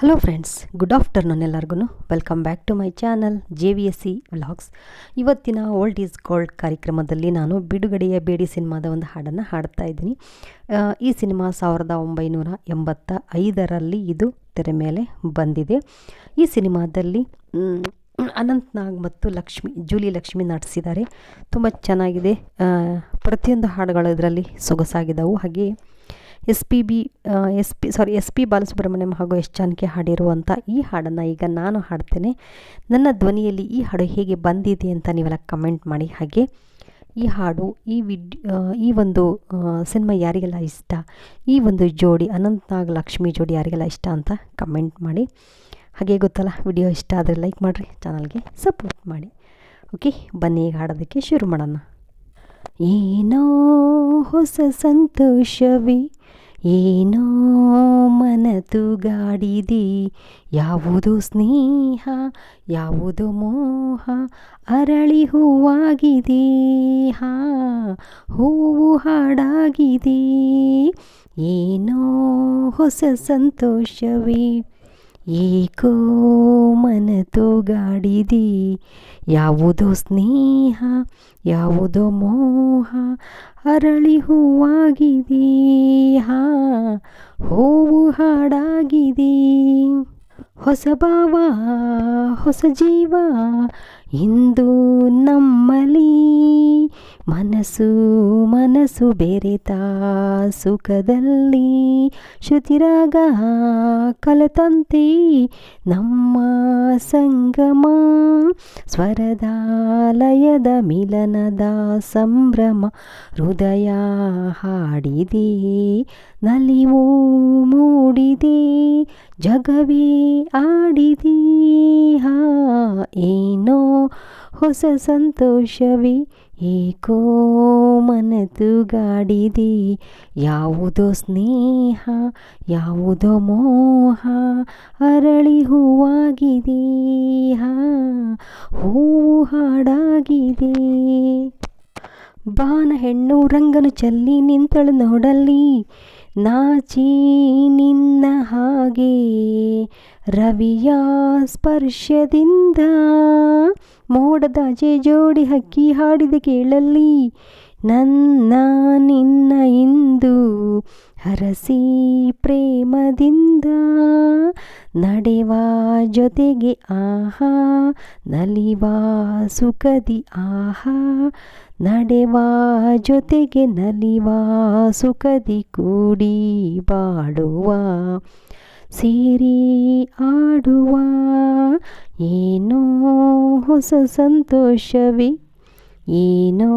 Hello friends good afternoon ಎಲ್ಲರಿಗೂ welcome back to my channel J V S C vlogs ಇವತ್ತಿನ old is gold ಕಾರ್ಯಕ್ರಮದಲ್ಲಿ ನಾನು ಬಿಡುಗಡೆಯ ಬೇಡಿ ಸಿನಿಮಾದ ಒಂದು ಹಾಡನ್ನು ಹಾಡ್ತಾ ಇದ್ದೀನಿ. ಈ ಸಿನಿಮಾ ಸಾವಿರದ ಒಂಬೈನೂರ ಎಂಬತ್ತ ಐದರಲ್ಲಿ ಇದು ತೆರೆ ಮೇಲೆ ಬಂದಿದೆ. ಈ ಸಿನಿಮಾದಲ್ಲಿ ಅನಂತ್ನಾಗ್ ಅನಂತ್ ನಾಗ್ ಮತ್ತು ಲಕ್ಷ್ಮಿ, ಜೂಲಿ ಲಕ್ಷ್ಮಿ ನಟಿಸಿದ್ದಾರೆ. ತುಂಬ ಚೆನ್ನಾಗಿದೆ. ಪ್ರತಿಯೊಂದು ಹಾಡುಗಳು ಇದರಲ್ಲಿ ಸೊಗಸಾಗಿದ್ದವು ಹಾಗೆ S P B S P sorry S P Balasubrahmanyam ಹಾಗೂ ಎಸ್ ಜಾನಕಿ ಹಾಡಿರುವಂಥ ಈ ಹಾಡನ್ನು ಈಗ ನಾನು ಹಾಡ್ತೇನೆ. ನನ್ನ ಧ್ವನಿಯಲ್ಲಿ ಈ ಹಾಡು ಹೇಗೆ ಬಂದಿದೆ ಅಂತ ನೀವೆಲ್ಲ ಕಮೆಂಟ್ ಮಾಡಿ. ಹಾಗೆ ಈ ಹಾಡು, ಈ ವಿಡ್ ಈ ಒಂದು ಸಿನಿಮಾ ಯಾರಿಗೆಲ್ಲ ಇಷ್ಟ? ಈ ಒಂದು ಜೋಡಿ ಅನಂತ್ನಾಗ್ ಲಕ್ಷ್ಮಿ ಜೋಡಿ ಯಾರಿಗೆಲ್ಲ ಇಷ್ಟ ಅಂತ ಕಮೆಂಟ್ ಮಾಡಿ. ಹಾಗೆ ಗೊತ್ತಲ್ಲ, ವಿಡಿಯೋ ಇಷ್ಟ ಆದರೆ ಲೈಕ್ ಮಾಡಿರಿ, ಚಾನಲ್ಗೆ ಸಪೋರ್ಟ್ ಮಾಡಿ. ಓಕೆ, ಬನ್ನಿ ಈಗ ಹಾಡೋದಕ್ಕೆ ಶುರು ಮಾಡೋಣ. ಏನೋ ಹೊಸ ಸಂತೋಷವೇ ಏನೋ ಮನತುಗಾಡಿದೆ. ಯಾವುದು ಸ್ನೇಹ ಯಾವುದು ಮೋಹ ಅರಳಿ ಹೂವಾಗಿದೆ. ಹಾ ಹೂವು ಹಾಡಾಗಿದೆ. ಏನೋ ಹೊಸ ಸಂತೋಷವೇ. ಏಕೋ ಮನತುಗಾಡಿದೆ ಯಾವುದೋ ಸ್ನೇಹ, ಯಾವುದೋ ಮೋಹ ಅರಳಿ ಹೂವಾಗಿದೆ. ಹಾ, ಹೂವು ಹಾಡಾಗಿದೆ. ಹೊಸ ಭಾವ, ಹೊಸ ಜೀವ ಇಂದು ನಮ್ಮಲ್ಲಿ. ಮನಸ್ಸು ಮನಸ್ಸು ಬೆರೆತ ಸುಖದಲ್ಲಿ. ಶ್ರುತಿರಾಗ ಕಲತಂತೆ ನಮ್ಮ ಸಂಗಮ. ಸ್ವರದಾಲಯದ ಮಿಲನದ ಸಂಭ್ರಮ. ಹೃದಯ ಹಾಡಿದೆ, ನಲಿವು ಮೂಡಿದೆ, ಜಗವೇ ಆಡಿದೆ. ಹಾ, ಏನೋ ಹೊಸ ಸಂತೋಷವೇ ಏಕೋ ಮನದುಗಾಡಿದಿ ಯಾವುದೋ ಸ್ನೇಹ, ಯಾವುದೋ ಮೋಹ, ಅರಳಿ ಹೂವಾಗಿದೆ ಹೂವು ಹಾಡಾಗಿದೆ. ಬಾನ ಹೆಣ್ಣು ರಂಗನು ಚಲ್ಲಿ ನಿಂತಳು ನೋಡಲ್ಲಿ, ನಾಚಿ ನಿನ್ನ ಹಾಗೆ ರವಿಯ ಸ್ಪರ್ಶದಿಂದ ಮೋಡದ ಅಜೆ ಜೋಡಿ ಹಕ್ಕಿ ಹಾಡಿದ ಕೇಳಲ್ಲಿ. ನನ್ನ, ನಿನ್ನ ಇಂದು ಹರಸಿ ಪ್ರೇಮದಿಂದ ನಡೆವ ಜೊತೆಗೆ ಆಹಾ, ನಲಿವ ಸುಖದಿ ಆಹಾ, ನಡೆವ ಜೊತೆಗೆ ನಲಿವ ಸುಖದಿ ಕೂಡಿ ಬಾಡುವ, ಸೇರಿ ಆಡುವ ಏನೋ ಹೊಸ ಸಂತೋಷವಿ, ಏನೋ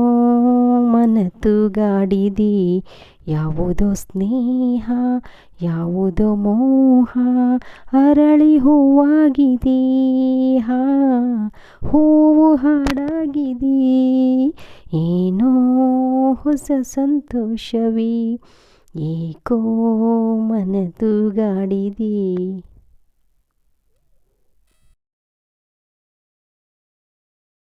ಮನತುಗಾಡಿದಿ. ಯಾವುದೋ ಸ್ನೇಹ, ಯಾವುದೋ ಮೋಹ ಅರಳಿ ಹೂವಾಗಿದೆ. ಹಾ, ಹೂವು ಹಾಡಾಗಿದೆ. ಏನೋ ಹೊಸ ಸಂತೋಷವಿ, ಏಕೋ ಮನತುಗಾಡಿದೆ.